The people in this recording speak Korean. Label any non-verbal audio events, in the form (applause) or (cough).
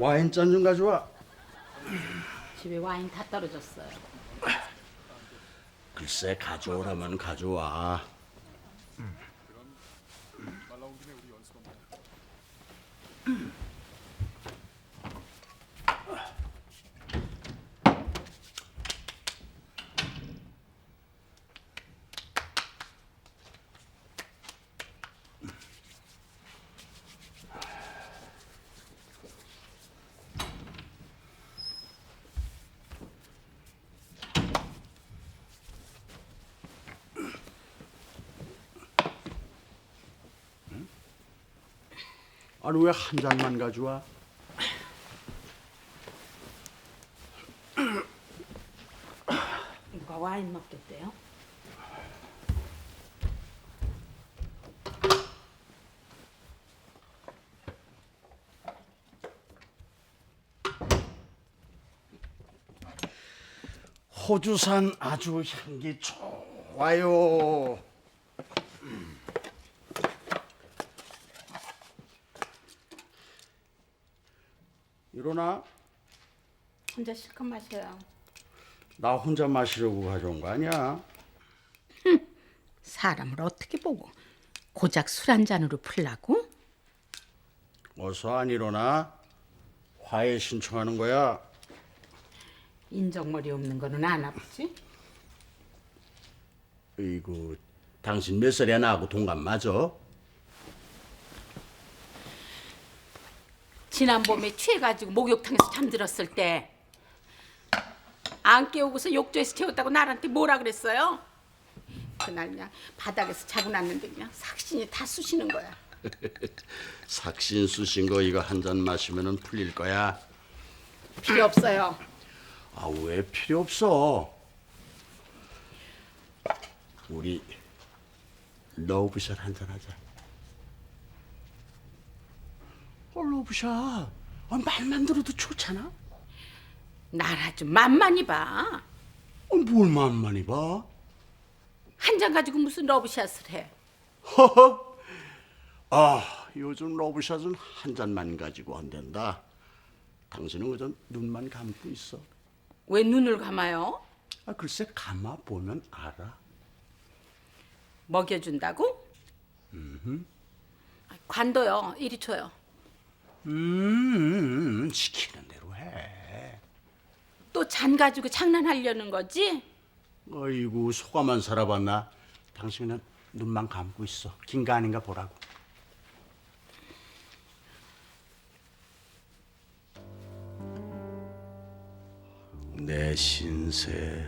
와인 잔 좀 가져와. 집에 와인 다 떨어졌어요. 글쎄 가져오라면 가져와. 아니 왜 한 잔만 가져와? 누가 와인 먹겠대요? 호주산 아주 향기 좋아요. 일어나. 혼자 실컷 마셔요. 나 혼자 마시려고 가져온 거 아니야? (laughs) 사람을 어떻게 보고 고작 술 한 잔으로 풀라고? 어서 안 일어나. 화해 신청하는 거야. 인정머리 없는 거는 안 아프지? 이거 당신 몇 살이야 나하고 동갑 맞아? 지난 봄에 취해가지고 목욕탕에서 잠들었을 때 안 깨우고서 욕조에서 재웠다고 나한테 뭐라 그랬어요? 그날 그냥 바닥에서 자고 났는데 그냥 삭신이 다 쑤시는 거야. (laughs) 삭신 쑤신 거 이거 한 잔 마시면은 풀릴 거야. 필요 없어요. 아 왜 필요 없어? 우리 러브샷 한잔 하자. 어, 러브샷. 아, 말만 들어도 좋잖아. 날 아주 만만히 봐. 어, 뭘 만만히 봐? 한잔 가지고 무슨 러브샷을 해. 허허. 아 요즘 러브샷은 한 잔만 가지고 안 된다. 당신은 그저 눈만 감고 있어. 왜 눈을 감아요? 아 글쎄 감아 보면 알아. 먹여준다고? 아, 관둬요. 이리 줘요. 음 시키는 대로 해. 또 잔 가지고 장난하려는 거지? 아이고 소가만 살아봤나? 당신은 눈만 감고 있어. 긴가 아닌가 보라고. 내 신세